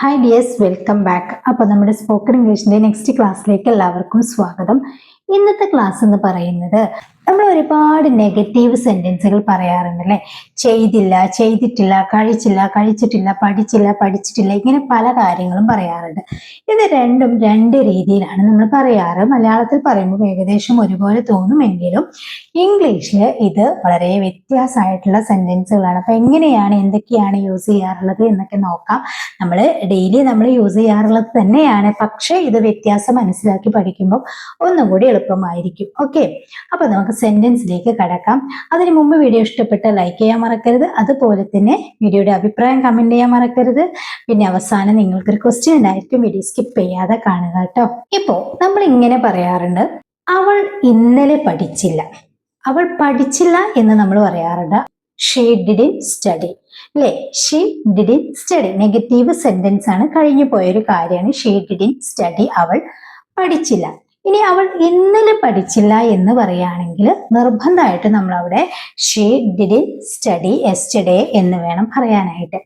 Hi dears welcome back അപ്പോൾ നമ്മുടെ spoken ഇംഗ്ലീഷിന്റെ next ക്ലാസ്സിലേക്ക് എല്ലാവർക്കും സ്വാഗതം. ഇന്നത്തെ ക്ലാസ് എന്ന് പറയുന്നത് നമ്മൾ ഒരുപാട് നെഗറ്റീവ് സെന്റൻസുകൾ പറയാറുണ്ട് അല്ലേ ചെയ്തില്ല ചെയ്തിട്ടില്ല കഴിച്ചില്ല കഴിച്ചിട്ടില്ല പഠിച്ചില്ല പഠിച്ചിട്ടില്ല ഇങ്ങനെ പല കാര്യങ്ങളും പറയാറുണ്ട്. ഇത് രണ്ടും രണ്ട് രീതിയിലാണ് നമ്മൾ പറയാറ്. മലയാളത്തിൽ പറയുമ്പോൾ ഏകദേശം ഒരുപോലെ തോന്നുമെങ്കിലും ഇംഗ്ലീഷിൽ ഇത് വളരെ വ്യത്യാസമായിട്ടുള്ള സെന്റൻസുകളാണ് അപ്പൊ എങ്ങനെയാണ് എന്തൊക്കെയാണ് യൂസ് ചെയ്യാറുള്ളത് എന്നൊക്കെ നോക്കാം. നമ്മൾ ഡെയിലി നമ്മൾ യൂസ് ചെയ്യാറുള്ളത് തന്നെയാണ്. പക്ഷേ ഇത് വ്യത്യാസം മനസ്സിലാക്കി പഠിക്കുമ്പോൾ ഒന്നും കൂടി എളുപ്പമായിരിക്കും. ഓക്കെ അപ്പൊ നമുക്ക് സെന്റൻസിലേക്ക് കടക്കാം. അതിനു മുമ്പ് വീഡിയോ ഇഷ്ടപ്പെട്ട ലൈക്ക് ചെയ്യാൻ മറക്കരുത്. അതുപോലെ തന്നെ വീഡിയോയുടെ അഭിപ്രായം കമന്റ് ചെയ്യാൻ മറക്കരുത്. പിന്നെ അവസാനം നിങ്ങൾക്കൊരു ക്വസ്റ്റ്യൻ ഉണ്ടായിരിക്കും. വീഡിയോ സ്കിപ്പ് ചെയ്യാതെ കാണുക കേട്ടോ. ഇപ്പോ നമ്മൾ ഇങ്ങനെ പറയാറുണ്ട്. അവൾ ഇന്നലെ പഠിച്ചില്ല. അവൾ പഠിച്ചില്ല എന്ന് നമ്മൾ പറയാറുണ്ട്. ഷീ ഡിഡിൻ സ്റ്റഡി അല്ലേ she didn't study negative sentence ആണ് കഴിഞ്ഞു പോയൊരു കാര്യമാണ്. ഷീ ഡിഡിൻ സ്റ്റഡി അവൾ പഠിച്ചില്ല. ഇനി അവൾ ഇന്നലെ പഠിച്ചില്ല എന്ന് പറയുകയാണെങ്കിൽ നിർബന്ധമായിട്ട് നമ്മൾ അവിടെ ഷീ ഡിഡിൻ സ്റ്റഡി എസ്റ്റഡേ എന്ന് വേണം പറയാനായിട്ട്.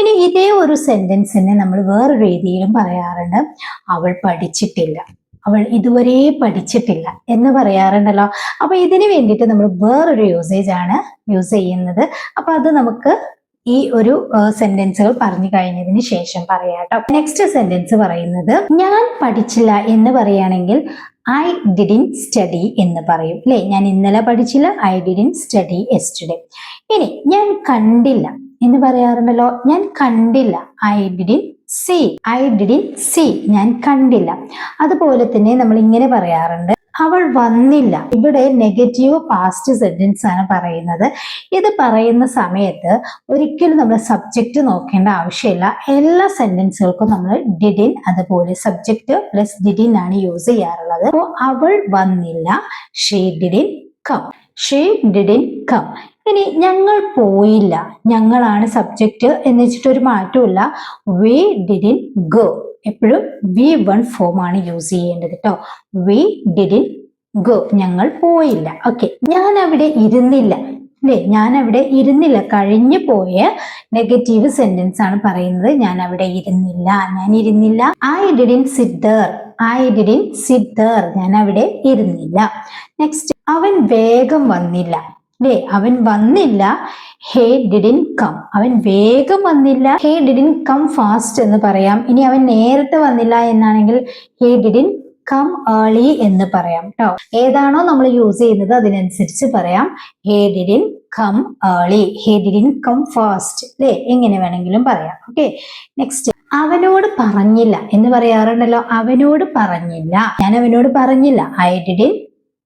ഇനി ഇതേ ഒരു സെന്റൻസിനെ നമ്മൾ വേറെ രീതിയിലും പറയാറുണ്ട്. അവൾ പഠിച്ചിട്ടില്ല. അവൾ ഇതുവരെ പഠിച്ചിട്ടില്ല എന്ന് പറയാറുണ്ടല്ലോ. അപ്പൊ ഇതിന് വേണ്ടിയിട്ട് നമ്മൾ വേറൊരു യൂസേജ് ആണ് യൂസ് ചെയ്യുന്നത്. അപ്പൊ അത് നമുക്ക് ഈ ഒരു സെന്റൻസുകൾ പറഞ്ഞു കഴിഞ്ഞതിന് ശേഷം പറയാട്ടോ നെക്സ്റ്റ് സെന്റൻസ് പറയുന്നത് ഞാൻ പഠിച്ചില്ല എന്ന് പറയുകയാണെങ്കിൽ ഐ ഡിഡിൻ സ്റ്റഡി എന്ന് പറയും. അല്ലെ ഞാൻ ഇന്നലെ പഠിച്ചില്ല. ഐ ഡിഡിൻ സ്റ്റഡി എസ്റ്റഡേ ഇനി ഞാൻ കണ്ടില്ല. എന്ന് പറയാറുണ്ടല്ലോ? ഞാൻ കണ്ടില്ല. I didn't see I didn't see ഞാൻ കണ്ടില്ല. അതുപോലെ തന്നെ നമ്മൾ ഇങ്ങനെ പറയാറുണ്ട്. അവൾ വന്നില്ല. ഇവിടെ നെഗറ്റീവ് പാസ്റ്റ് സെന്റൻസ് ആണ് പറയുന്നത്. ഇത് പറയുന്ന സമയത്ത് ഒരിക്കലും നമ്മൾ സബ്ജക്റ്റ് നോക്കേണ്ട ആവശ്യമില്ല. എല്ലാ സെന്റൻസുകൾക്കും നമ്മൾ ഡിഡിൻ അതുപോലെ സബ്ജക്റ്റ് പ്ലസ് ഡിഡിൻ ആണ് യൂസ് ചെയ്യാറുള്ളത്. അപ്പോൾ അവൾ വന്നില്ല. She didn't come she didn't come ഇനി ഞങ്ങൾ പോയില്ല. ഞങ്ങളാണ് സബ്ജക്റ്റ് എന്ന് വെച്ചിട്ട് ഒരു മാറ്റമില്ല വി ഡിഡിൻ ഗോ എപ്പോഴും വി വൺ ഫോം ആണ് യൂസ് ചെയ്യേണ്ടത് കേട്ടോ വി ഡിഡിൻ ഗോ ഞങ്ങൾ പോയില്ല. ഓക്കെ ഞാൻ അവിടെ ഇരുന്നില്ല. അല്ലേ ഞാൻ അവിടെ ഇരുന്നില്ല. കഴിഞ്ഞു പോയ നെഗറ്റീവ് സെന്റൻസ് ആണ് പറയുന്നത്. ഞാൻ അവിടെ ഇരുന്നില്ല. ഞാൻ ഇരുന്നില്ല. I didn't sit there I didn't sit there ഞാൻ അവിടെ ഇരുന്നില്ല. നെക്സ്റ്റ് അവൻ വേഗം വന്നില്ല. അല്ലേ അവൻ വന്നില്ല. ഹേ ഡിഡിൻ കം അവൻ വേഗം വന്നില്ല. ഹേ ഡിഡിൻ കം ഫാസ്റ്റ് എന്ന് പറയാം. ഇനി അവൻ നേരത്തെ വന്നില്ല എന്നാണെങ്കിൽ ഹേ ഡിഡിൻ കം ഏർലി എന്ന് പറയാം കേട്ടോ ഏതാണോ നമ്മൾ യൂസ് ചെയ്യുന്നത് അതിനനുസരിച്ച് പറയാം. He didn't come early he didn't come fast അല്ലേ എങ്ങനെ വേണമെങ്കിലും പറയാം. ഓക്കെ നെക്സ്റ്റ് അവനോട് പറഞ്ഞില്ല എന്ന് പറയാറുണ്ടല്ലോ. അവനോട് പറഞ്ഞില്ല. ഞാൻ അവനോട് പറഞ്ഞില്ല. I didn't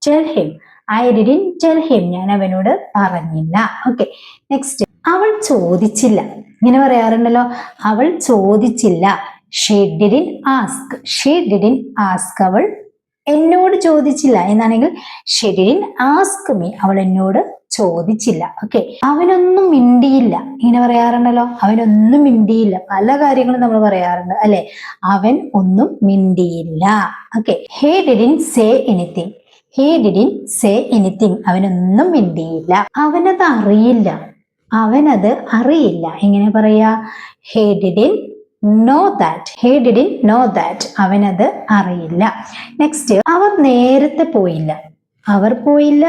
tell him I didn't tell him ഞാൻ അവനോട് പറഞ്ഞില്ല. ഓക്കെ നെക്സ്റ്റ് അവൾ ചോദിച്ചില്ല. ഇങ്ങനെ പറയാറുണ്ടല്ലോ അവൾ ചോദിച്ചില്ല. She didn't ask she didn't ask അവൾ എന്നോട് ചോദിച്ചില്ല എന്നാണെങ്കിൽ ഷീ ഡിഡിൻ ആസ്ക് മീ അവൾ എന്നോട് ചോദിച്ചില്ല. ഓക്കെ അവനൊന്നും മിണ്ടിയില്ല. ഇങ്ങനെ പറയാറുണ്ടല്ലോ അവനൊന്നും മിണ്ടിയില്ല. പല കാര്യങ്ങളും നമ്മൾ പറയാറുണ്ട് അല്ലെ? അവൻ ഒന്നും മിണ്ടിയില്ല. Okay he didn't say anything. He didn't say anything അവനൊന്നും മിണ്ടിയില്ല. അവനത് അറിയില്ല. അവനത് അറിയില്ല. എങ്ങനെ പറയാ? He didn't know that he didn't know that അവനത് അറിയില്ല. നെക്സ്റ്റ് അവർ നേരത്തെ പോയില്ല. അവർ പോയില്ല.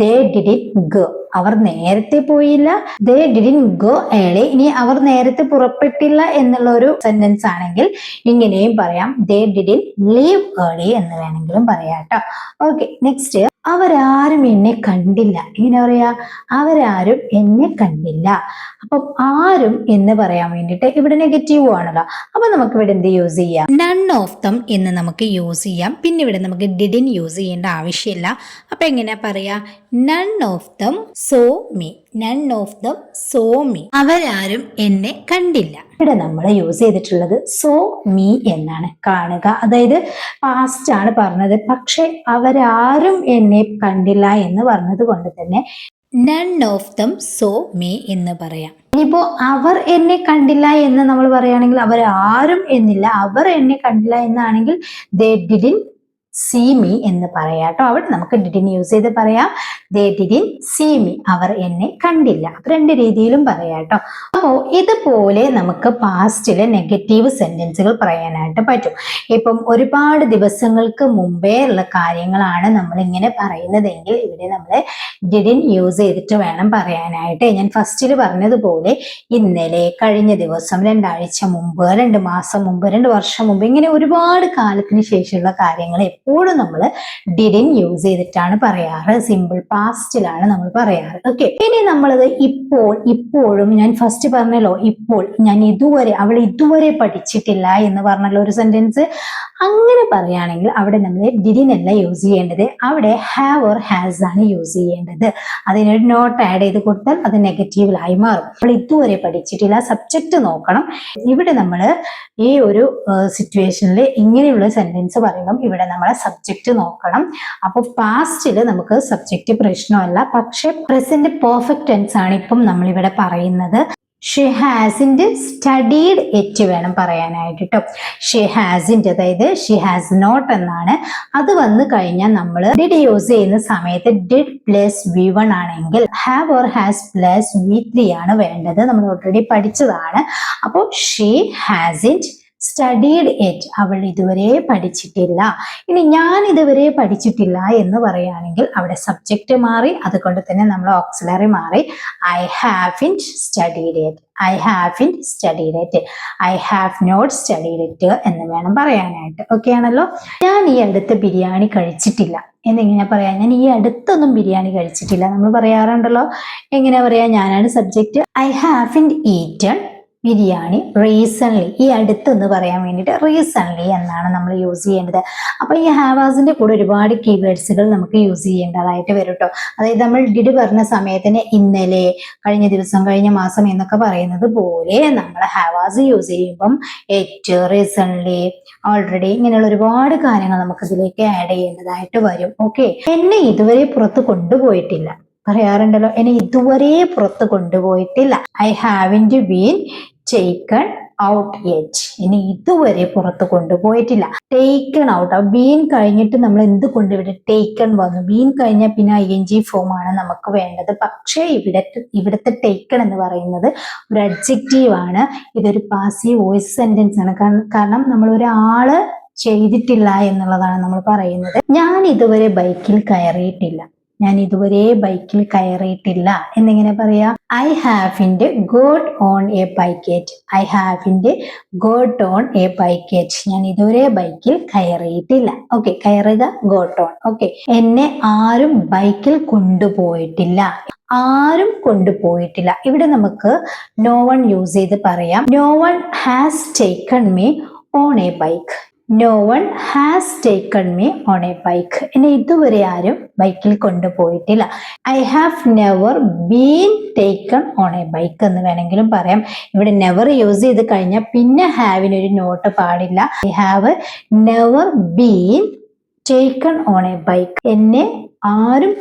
ദേ ഡിഡിൻ ഗോ അവർ നേരത്തെ പോയില്ല. ദേ ഡിഡിൻ ഗോ ഏളി ഇനി അവർ നേരത്തെ പുറപ്പെട്ടില്ല എന്നുള്ള ഒരു സെന്റൻസ് ആണെങ്കിൽ ഇങ്ങനെയും പറയാം. ദേ ഡിഡിൻ ലീവ് ഏളി എന്ന് വേണമെങ്കിലും പറയാം കേട്ടോ ഓക്കെ നെക്സ്റ്റ് അവരാരും എന്നെ കണ്ടില്ല. ഇങ്ങനെ പറയാ അവരാരും എന്നെ കണ്ടില്ല. അപ്പം ആരും എന്ന് പറയാൻ വേണ്ടിയിട്ട് ഇവിടെ നെഗറ്റീവ് ആണല്ലോ. അപ്പൊ നമുക്ക് ഇവിടെ എന്ത് യൂസ് ചെയ്യാം? നൺ ഓഫ് ദം എന്ന് നമുക്ക് യൂസ് ചെയ്യാം. പിന്നെ ഇവിടെ നമുക്ക് ഡിഡിൻ യൂസ് ചെയ്യേണ്ട ആവശ്യമില്ല. അപ്പൊ എങ്ങനെയാ പറയാ? None of them saw me none of them saw me അവരാരും എന്നെ കണ്ടില്ല. ഇവിടെ നമ്മൾ യൂസ് ചെയ്തിട്ടുള്ളത് സോ മീ എന്നാണ് കാണുക. അതായത് പാസ്റ്റ് ആണ് പറഞ്ഞത്. പക്ഷെ അവരാരും എന്നെ കണ്ടില്ല എന്ന് പറഞ്ഞത് കൊണ്ട് തന്നെ none of them saw me എന്ന് പറയാം. ഇനിയിപ്പോ അവർ എന്നെ കണ്ടില്ല എന്ന് നമ്മൾ പറയുകയാണെങ്കിൽ അവർ ആരും എന്നില്ല. അവർ എന്നെ കണ്ടില്ല എന്നാണെങ്കിൽ ദേ ഡിഡിൻ സീ മീ എന്ന് പറയാം കേട്ടോ. അവിടെ നമുക്ക് ഡിഡിൻ യൂസ് ചെയ്ത് പറയാം. ദേ ഡിഡിൻ സീ മീ അവർ എന്നെ കണ്ടില്ല. അപ്പൊ രണ്ട് രീതിയിലും പറയാം കേട്ടോ. അപ്പോൾ ഇതുപോലെ നമുക്ക് പാസ്റ്റിലെ നെഗറ്റീവ് സെന്റൻസുകൾ പറയാനായിട്ട് പറ്റും. ഇപ്പം ഒരുപാട് ദിവസങ്ങൾക്ക് മുമ്പേ ഉള്ള കാര്യങ്ങളാണ് നമ്മൾ ഇങ്ങനെ പറയുന്നതെങ്കിൽ ഇവിടെ നമ്മൾ ഡിഡിൻ യൂസ് ചെയ്തിട്ട് വേണം പറയാനായിട്ട്. ഞാൻ ഫസ്റ്റിൽ പറഞ്ഞതുപോലെ ഇന്നലെ കഴിഞ്ഞ ദിവസം രണ്ടാഴ്ച മുമ്പ് രണ്ട് മാസം മുമ്പ് രണ്ട് വർഷം മുമ്പ് ഇങ്ങനെ ഒരുപാട് കാലത്തിന് ശേഷമുള്ള കാര്യങ്ങൾ എപ്പോഴും നമ്മൾ ഡിഡിൻ യൂസ് ചെയ്തിട്ടാണ് പറയാറ്. സിമ്പിൾ പാസ്റ്റിലാണ് നമ്മൾ പറയാറ്. ഓക്കെ ഇനി നമ്മളത് ഇപ്പോൾ ഇപ്പോഴും ഞാൻ ഫസ്റ്റ് പറഞ്ഞല്ലോ ഇപ്പോൾ ഞാൻ ഇതുവരെ അവൾ ഇതുവരെ പഠിച്ചിട്ടില്ല എന്ന് പറഞ്ഞല്ലോ ഒരു സെന്റൻസ് അങ്ങനെ പറയുകയാണെങ്കിൽ അവിടെ നമ്മൾ ഡിഡിൻ അല്ല യൂസ് ചെയ്യേണ്ടത്. അവിടെ ഹാവ് ഓർ ഹാസ് ആണ് യൂസ് ചെയ്യേണ്ടത്. അതിനൊരു നോട്ട് ആഡ് ചെയ്ത് കൊടുത്താൽ അത് നെഗറ്റീവിലായി മാറും. അവൾ ഇതുവരെ പഠിച്ചിട്ടില്ല. സബ്ജക്റ്റ് നോക്കണം. ഇവിടെ നമ്മൾ ഈ ഒരു സിറ്റുവേഷനിൽ ഇങ്ങനെയുള്ള സെന്റൻസ് പറയുമ്പം ഇവിടെ നമ്മളെ സബ്ജക്റ്റ് നോക്കണം. അപ്പോൾ പാസ്റ്റിൽ നമുക്ക് സബ്ജക്റ്റ് പ്രശ്നമല്ല. പക്ഷെ പ്രസന്റ് പെർഫെക്റ്റ് ടെൻസ് ആണ് ഇപ്പം നമ്മൾ ഇവിടെ പറയുന്നത് ഷി ഹാസിന്റെ സ്റ്റഡീഡ് എറ്റ് വേണം പറയാനായിട്ട് കേട്ടോ ഷി ഹാസിന്റെ അതായത് ഷി ഹാസ് നോട്ട് എന്നാണ്. അത് വന്നു കഴിഞ്ഞാൽ നമ്മൾ ഡിഡ് യൂസ് ചെയ്യുന്ന സമയത്ത് ഡിഡ് പ്ലസ് വി വൺ ആണെങ്കിൽ have or has plus V three ആണ് വേണ്ടത്. നമ്മൾ ഓൾറെഡി പഠിച്ചതാണ്. അപ്പോൾ ഷീ ഹാസിന്റ് സ്റ്റഡീഡ് ഇറ്റ് അവൾ ഇതുവരെ പഠിച്ചിട്ടില്ല. ഇനി ഞാൻ ഇതുവരെ പഠിച്ചിട്ടില്ല എന്ന് പറയുകയാണെങ്കിൽ അവിടെ സബ്ജക്റ്റ് മാറി അതുകൊണ്ട് തന്നെ നമ്മൾ ഓക്സിലറി മാറി. I haven't studied it I haven't studied it I have not studied it എന്ന് വേണം പറയാനായിട്ട്. ഓക്കെ ആണല്ലോ? ഞാൻ ഈ അടുത്ത് ബിരിയാണി കഴിച്ചിട്ടില്ല. എന്നിങ്ങനെ പറയാം? ഞാൻ ഈ അടുത്തൊന്നും ബിരിയാണി കഴിച്ചിട്ടില്ല. നമ്മൾ പറയാറുണ്ടല്ലോ. എങ്ങനെ പറയാ? ഞാനാണ് subject I haven't eaten biryani recently ഈ അടുത്തെന്ന് പറയാൻ വേണ്ടിയിട്ട് റീസൺലി എന്നാണ് നമ്മൾ യൂസ് ചെയ്യേണ്ടത്. അപ്പോൾ ഈ ഹാവാസിന്റെ കൂടെ ഒരുപാട് കീവേഡ്സുകൾ നമുക്ക് യൂസ് ചെയ്യേണ്ടതായിട്ട് വരും കേട്ടോ അതായത് നമ്മൾ ഡിഡ് പറഞ്ഞ സമയത്തിന് ഇന്നലെ കഴിഞ്ഞ ദിവസം കഴിഞ്ഞ മാസം എന്നൊക്കെ പറയുന്നത് പോലെ നമ്മൾ ഹാവാസ് യൂസ് ചെയ്യുമ്പം എറ്റ് റീസൺലി ഓൾറെഡി ഇങ്ങനെയുള്ള ഒരുപാട് കാര്യങ്ങൾ നമുക്ക് ഇതിലേക്ക് ആഡ് ചെയ്യേണ്ടതായിട്ട് വരും. ഓക്കെ എന്നെ ഇതുവരെ പുറത്ത് കൊണ്ടുപോയിട്ടില്ല. പറയാറുണ്ടല്ലോ എന്നെ ഇതുവരെ പുറത്ത് കൊണ്ടുപോയിട്ടില്ല. I haven't been taken out yet ഇനി ഇതുവരെ പുറത്ത് കൊണ്ടുപോയിട്ടില്ല. ടേക്കൺ ഔട്ട് ബീൻ കഴിഞ്ഞിട്ട് നമ്മൾ എന്ത് കൊണ്ടുവിടെ? ടേക്കൺ വന്നു. ബീൻ കഴിഞ്ഞാൽ പിന്നെ ഐ എൻ ജി ഫോം ആണ് നമുക്ക് വേണ്ടത്. പക്ഷേ ഇവിടെ ഇവിടുത്തെ ടേക്കൺ എന്ന് പറയുന്നത് ഒരു അഡ്ജക്റ്റീവ് ആണ്. ഇതൊരു പാസീവ് വോയിസ് സെന്റൻസ് ആണ്. കാരണം നമ്മൾ ഒരാൾ ചെയ്തിട്ടില്ല എന്നുള്ളതാണ് നമ്മൾ പറയുന്നത്. ഞാൻ ഇതുവരെ ബൈക്കിൽ കയറിയിട്ടില്ല. ഞാൻ ഇതുവരെ ബൈക്കിൽ കയറിയിട്ടില്ല. എന്നിങ്ങനെ പറയാ I haven't got on a bike yet I haven't got on a bike yet ഞാൻ ഇതുവരെ ബൈക്കിൽ കയറിയിട്ടില്ല. ഓക്കെ കയറുക ഗോട്ട് ഓൺ ഓക്കെ എന്നെ ആരും ബൈക്കിൽ കൊണ്ടുപോയിട്ടില്ല. ആരും കൊണ്ടുപോയിട്ടില്ല. ഇവിടെ നമുക്ക് നോ വൺ യൂസ് ചെയ്ത് പറയാം. No one has taken me on a bike no one has taken me on a bike എന്നെ ഇതുവരെ ആരും ബൈക്കിൽ കൊണ്ടുപോയിട്ടില്ല. I have never been taken on a bike എന്ന് വേണമെങ്കിലും പറയാം. ഇവിടെ നെവർ യൂസ് ചെയ്ത് കഴിഞ്ഞാൽ പിന്നെ ഹാവിന് ഒരു നോട്ട് പാടില്ല. I have never been taken on a bike എന്നെ ആരും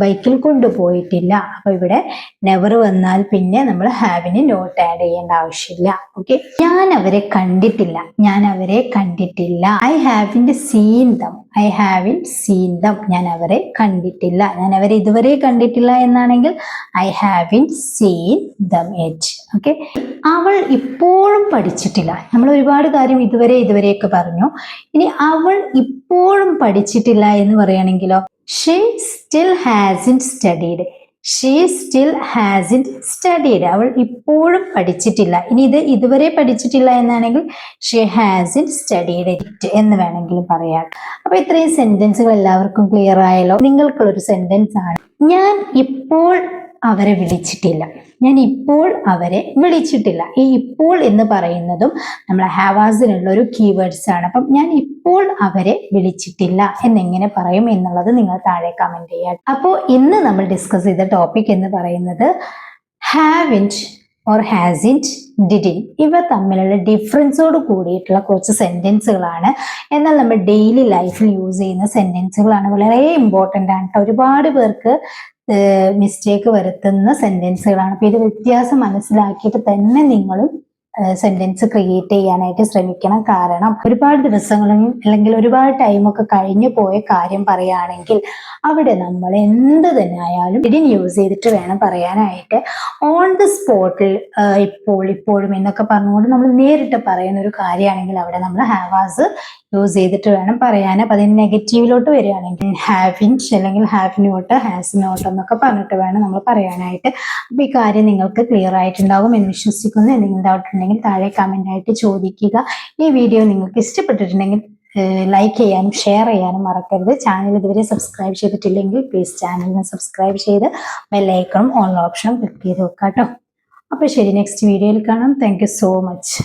ബൈക്കിൽ കൊണ്ടുപോയിട്ടില്ല. അപ്പൊ ഇവിടെ നെവർ വന്നാൽ പിന്നെ നമ്മൾ ഹാവിന് നോട്ട് ആഡ് ചെയ്യേണ്ട ആവശ്യമില്ല. ഓക്കെ ഞാൻ അവരെ കണ്ടിട്ടില്ല. ഞാൻ അവരെ കണ്ടിട്ടില്ല I haven't seen them I haven't seen them ഞാൻ അവരെ കണ്ടിട്ടില്ല. ഞാൻ അവരെ ഇതുവരെ കണ്ടിട്ടില്ല എന്നാണെങ്കിൽ ഐ ഹാവിൻ സീൻ ദം എച്ച് ഓക്കെ അവൾ ഇപ്പോഴും പഠിച്ചിട്ടില്ല. നമ്മൾ ഒരുപാട് കാര്യം ഇതുവരെ ഇതുവരെയൊക്കെ പറഞ്ഞു. ഇനി അവൾ ഇപ്പോഴും പഠിച്ചിട്ടില്ല എന്ന് പറയുകയാണെങ്കിലോ? She still hasn't studied she still hasn't studied അവൾ ഇപ്പോഴും പഠിച്ചിട്ടില്ല. ഇനി ഇത് ഇതുവരെ പഠിച്ചിട്ടില്ല എന്നാണെങ്കിൽ ഷീ ഹാസിൻ സ്റ്റഡീഡ് ഇറ്റ് എന്ന് വേണമെങ്കിലും പറയാം. അപ്പൊ ഇത്രയും സെന്റൻസുകൾ എല്ലാവർക്കും ക്ലിയർ ആയല്ലോ. നിങ്ങൾക്കുള്ളൊരു സെന്റൻസ് ആണ്. ഞാൻ ഇപ്പോൾ അവരെ വിളിച്ചിട്ടില്ല. ഞാൻ ഇപ്പോൾ അവരെ വിളിച്ചിട്ടില്ല. ഈ ഇപ്പോൾ എന്ന് പറയുന്നതും നമ്മൾ ഹാവാസിനുള്ള ഒരു കീവേഡ്സ് ആണ്. അപ്പം ഞാൻ ഇപ്പോൾ അവരെ വിളിച്ചിട്ടില്ല എന്നെങ്ങനെ പറയും എന്നുള്ളത് നിങ്ങൾ താഴെ കമന്റ് ചെയ്യാം. അപ്പോൾ ഇന്ന് നമ്മൾ ഡിസ്കസ് ചെയ്ത ടോപ്പിക് എന്ന് പറയുന്നത് haven't or hasn't didn't ഇവ തമ്മിലുള്ള ഡിഫറൻസോട് കൂടിയിട്ടുള്ള കുറച്ച് സെന്റൻസുകളാണ് എന്നാൽ നമ്മൾ ഡെയിലി ലൈഫിൽ യൂസ് ചെയ്യുന്ന സെന്റൻസുകളാണ് വളരെ ഇമ്പോർട്ടന്റ് ആണ്. ഒരുപാട് പേർക്ക് മിസ്റ്റേക്ക് വരുത്തുന്ന സെന്റൻസുകളാണ് അപ്പൊ ഇത് വ്യത്യാസം മനസ്സിലാക്കിയിട്ട് തന്നെ നിങ്ങളും സെന്റൻസ് ക്രിയേറ്റ് ചെയ്യാനായിട്ട് ശ്രമിക്കണം. കാരണം ഒരുപാട് ദിവസങ്ങളും അല്ലെങ്കിൽ ഒരുപാട് ടൈമൊക്കെ കഴിഞ്ഞു പോയ കാര്യം പറയുകയാണെങ്കിൽ അവിടെ നമ്മൾ എന്ത് തന്നെ ആയാലും ഇതിന് യൂസ് ചെയ്തിട്ട് വേണം പറയാനായിട്ട്. ഓൺ ദി സ്പോട്ടിൽ ഇപ്പോൾ ഇപ്പോഴും എന്നൊക്കെ പറഞ്ഞുകൊണ്ട് നമ്മൾ നേരിട്ട് പറയുന്ന ഒരു കാര്യമാണെങ്കിൽ അവിടെ നമ്മൾ ഹാവാസ് യൂസ് ചെയ്തിട്ട് വേണം പറയാൻ അപ്പൊ അതിന് നെഗറ്റീവിലോട്ട് വരികയാണെങ്കിൽ ഹാവിൻസ് അല്ലെങ്കിൽ ഹാവ് നോട്ട് ഹാസ് നോട്ട് എന്നൊക്കെ പറഞ്ഞിട്ട് വേണം നമ്മൾ പറയാനായിട്ട്. അപ്പൊ ഈ കാര്യം നിങ്ങൾക്ക് ക്ലിയർ ആയിട്ടുണ്ടാകും. എന്ന് വിശ്വസിക്കുന്നു. എന്തെങ്കിലും ഡൗട്ട് ഉണ്ടെങ്കിൽ താഴെ കമന്റ് ആയിട്ട് ചോദിക്കുക. ഈ വീഡിയോ നിങ്ങൾക്ക് ഇഷ്ടപ്പെട്ടിട്ടുണ്ടെങ്കിൽ ലൈക്ക് ചെയ്യാനും ഷെയർ ചെയ്യാനും മറക്കരുത്. ചാനൽ ഇതുവരെ സബ്സ്ക്രൈബ് ചെയ്തിട്ടില്ലെങ്കിൽ പ്ലീസ് ചാനലിന് സബ്സ്ക്രൈബ് ചെയ്ത് ബെല്ലൈക്കണം ഓൺ ഓപ്ഷനും ക്ലിക്ക് ചെയ്ത് വെക്കാം കേട്ടോ അപ്പൊ ശരി നെക്സ്റ്റ് വീഡിയോയിൽ കാണാം. Thank you so much